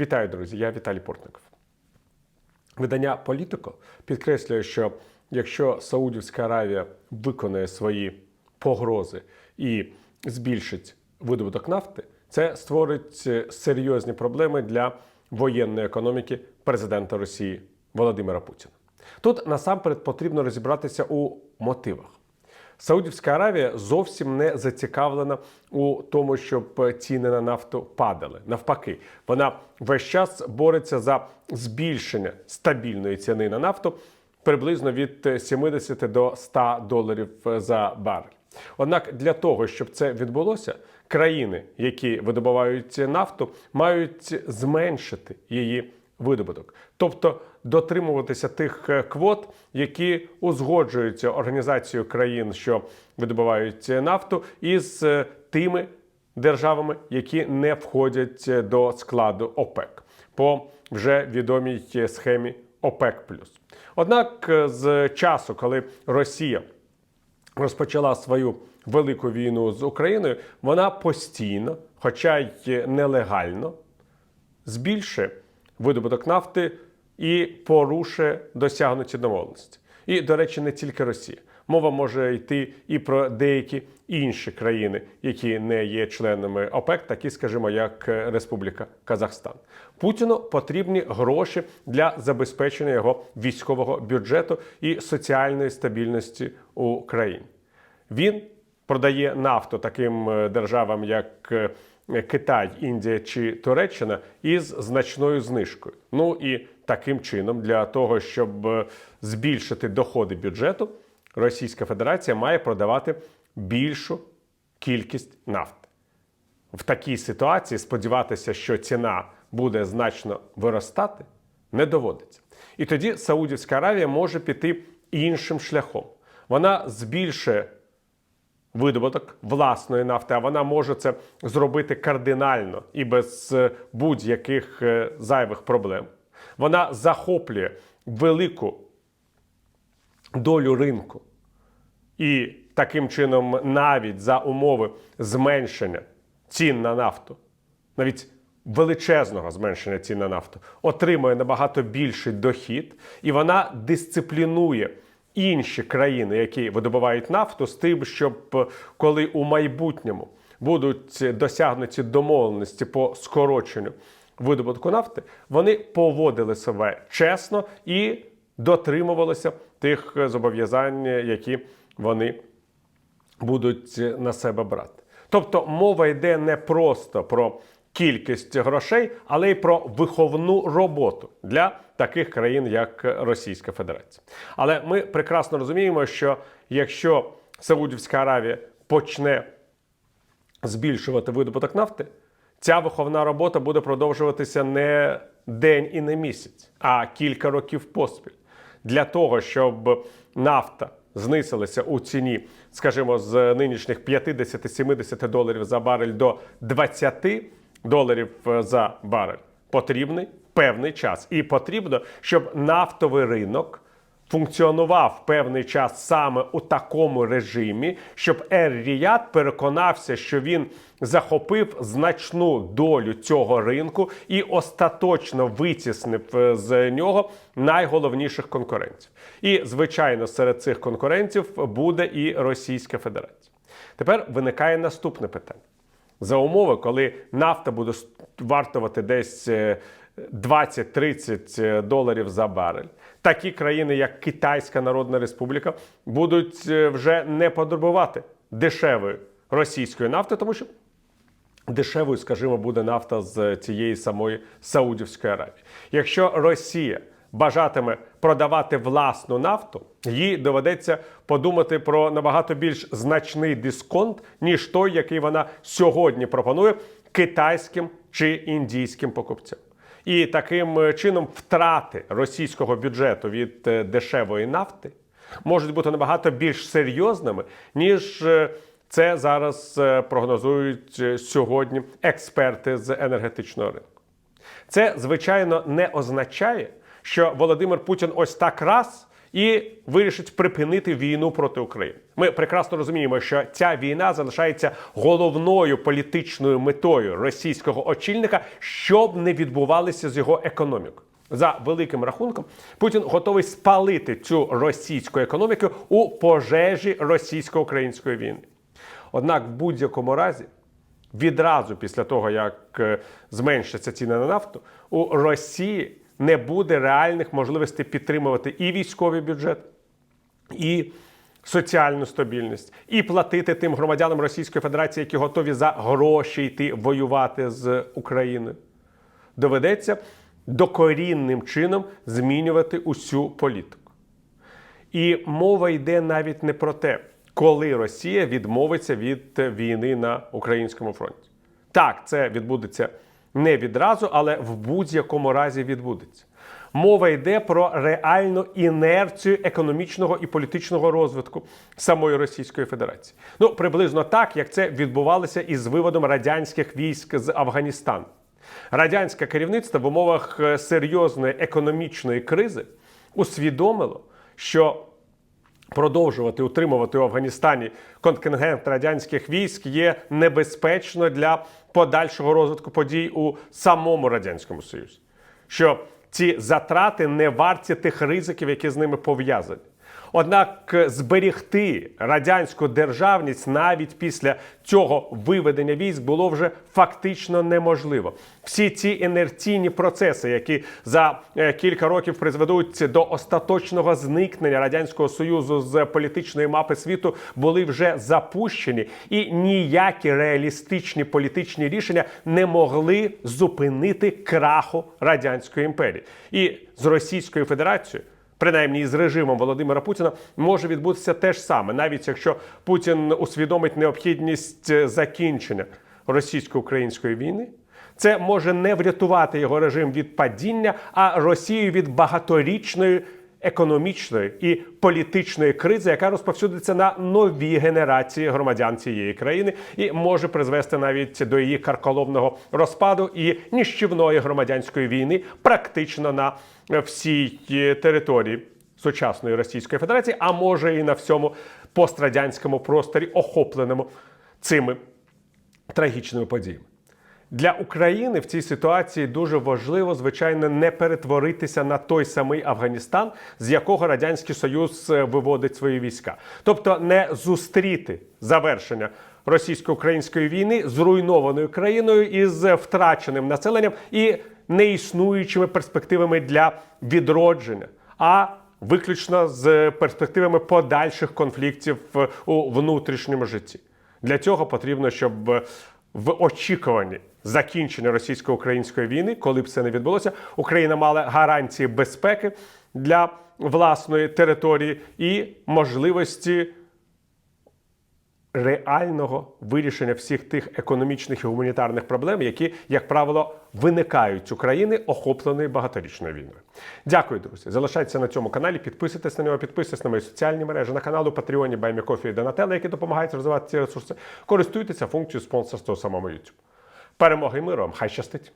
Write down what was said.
Вітаю, друзі! Я Віталій Портников. Видання Політико підкреслює, що якщо Саудівська Аравія виконає свої погрози і збільшить видобуток нафти, це створить серйозні проблеми для воєнної економіки президента Росії Володимира Путіна. Тут насамперед потрібно розібратися у мотивах. Саудівська Аравія зовсім не зацікавлена у тому, щоб ціни на нафту падали. Навпаки, вона весь час бореться за збільшення стабільної ціни на нафту приблизно від 70 до 100 доларів за барель. Однак для того, щоб це відбулося, країни, які видобувають нафту, мають зменшити її видобуток, тобто дотримуватися тих е, квот, які узгоджуються організацією країн, що видобувають нафту, із е, тими державами, які не входять е, до складу ОПЕК по вже відомій схемі ОПЕК+. Однак е, з часу, коли Росія розпочала свою велику війну з Україною, вона постійно, хоча й нелегально, збільшує видобуток нафти і порушує досягнуті домовленості. І, до речі, не тільки Росія. Мова може йти і про деякі інші країни, які не є членами ОПЕК, такі, скажімо, як Республіка Казахстан. Путіну потрібні гроші для забезпечення його військового бюджету і соціальної стабільності у країні. Він продає нафту таким е, державам, як е, Китай, Індія чи Туреччина, із значною знижкою. Ну і таким чином, для того, щоб е, збільшити доходи бюджету, Російська Федерація має продавати більшу кількість нафти. В такій ситуації сподіватися, що ціна буде значно виростати, не доводиться. І тоді Саудівська Аравія може піти іншим шляхом. Вона збільшує видобуток власної нафти, а вона може це зробити кардинально і без е, будь-яких е, зайвих проблем. Вона захоплює велику долю ринку. І таким чином, навіть за умови зменшення цін на нафту, навіть величезного зменшення цін на нафту, отримує набагато більший дохід, і вона дисциплінує інші країни, які видобувають нафту, з тим, щоб коли у майбутньому будуть досягнуті домовленості по скороченню видобутку нафти, вони поводили себе чесно і дотримувалися тих зобов'язань, які вони будуть на себе брати. Тобто мова йде не просто про кількість грошей, але й про виховну роботу для таких країн, як Російська Федерація. Але ми прекрасно розуміємо, що якщо Саудівська Аравія почне збільшувати видобуток нафти, ця виховна робота буде продовжуватися не день і не місяць, а кілька років поспіль. Для того, щоб нафта знизилася у ціні, скажімо, з нинішніх 50-70 доларів за барель до 20 доларів за барель, потрібний певний час. І потрібно, щоб нафтовий ринок функціонував певний час саме у такому режимі, щоб Ер-Ріяд переконався, що він захопив значну долю цього ринку і остаточно витіснив е, з нього найголовніших конкурентів. І, звичайно, серед цих конкурентів буде і Російська Федерація. Тепер виникає наступне питання. За умови, коли нафта буде вартувати десь е, 20-30 доларів за барель. Такі країни, як Китайська Народна Республіка, будуть е, вже не потребувати дешевої російської нафти, тому що дешевою, скажімо, буде нафта з цієї самої Саудівської Аравії. Якщо Росія бажатиме продавати власну нафту, їй доведеться подумати про набагато більш значний дисконт, ніж той, який вона сьогодні пропонує китайським чи індійським покупцям. І таким чином втрати російського бюджету від е, дешевої нафти можуть бути набагато більш серйозними, ніж е, це зараз е, прогнозують сьогодні експерти з енергетичного ринку. Це, звичайно, не означає, що Володимир Путін ось так раз і вирішить припинити війну проти України. Ми прекрасно розуміємо, що ця війна залишається головною політичною метою російського очільника, щоб не відбувалося з його економікою. За великим рахунком, Путін готовий спалити цю російську економіку у пожежі російсько-української війни. Однак, в будь-якому разі, відразу після того, як е, зменшаться ціни на нафту, у Росії не буде реальних можливостей підтримувати і військовий бюджет, і соціальну стабільність, і платити тим громадянам Російської Федерації, які готові за гроші йти воювати з Україною. Доведеться докорінним чином змінювати усю політику. І мова йде навіть не про те, коли Росія відмовиться від війни на українському фронті. Так, це відбудеться не відразу, але в будь-якому разі відбудеться. Мова йде про реальну інерцію економічного і політичного розвитку самої Російської Федерації. Ну, приблизно так, як це відбувалося із виводом радянських військ з Афганістану. Радянське керівництво в умовах е, серйозної економічної кризи усвідомило, що продовжувати утримувати у Афганістані контингент радянських військ є небезпечно для подальшого розвитку подій у самому радянському союзі. Що ці затрати не варті тих ризиків, які з ними пов'язані. Однак е, зберігти радянську державність навіть після цього виведення військ було вже фактично неможливо. Всі ці інерційні процеси, які за е, кілька років призведуть до остаточного зникнення радянського союзу з політичної мапи світу, були вже запущені, і ніякі реалістичні політичні рішення не могли зупинити краху радянської імперії і з Російською Федерацією принаймні з режимом Володимира Путіна, може відбутися те ж саме, навіть якщо Путін усвідомить необхідність е, закінчення російсько-української війни. Це може не врятувати його режим від падіння, а Росію від багаторічної економічної і політичної кризи, яка розповсюдиться на нові генерації громадян цієї країни, і може призвести навіть до її карколовного розпаду і ніщівної громадянської війни, практично на всій е, території сучасної Російської Федерації, а може і на всьому пострадянському просторі, охопленому цими трагічними подіями. Для України в цій ситуації дуже важливо, звичайно, не перетворитися на той самий Афганістан, з якого радянський Союз е, виводить свої війська, тобто не зустріти завершення російсько-української війни зруйнованою країною із втраченим населенням і неіснуючими перспективами для відродження, а виключно з перспективами подальших конфліктів е, у внутрішньому житті. Для цього потрібно, щоб в очікуванні закінчення російсько-української війни, коли б це не відбулося, Україна мала гарантії безпеки для власної території і можливості реального вирішення всіх тих економічних і гуманітарних проблем, які, як правило, виникають з України, охопленої багаторічною війною. Дякую, друзі. Залишайтеся на цьому каналі, підписуйтесь на нього, підписуйтесь на мої соціальні мережі, на канал у Патреоні, Баймікофі і Донателла, які допомагають розвивати ці ресурси. Користуйтеся функцією спонсорства у самому YouTube. Перемоги і миру вам! Хай щастить!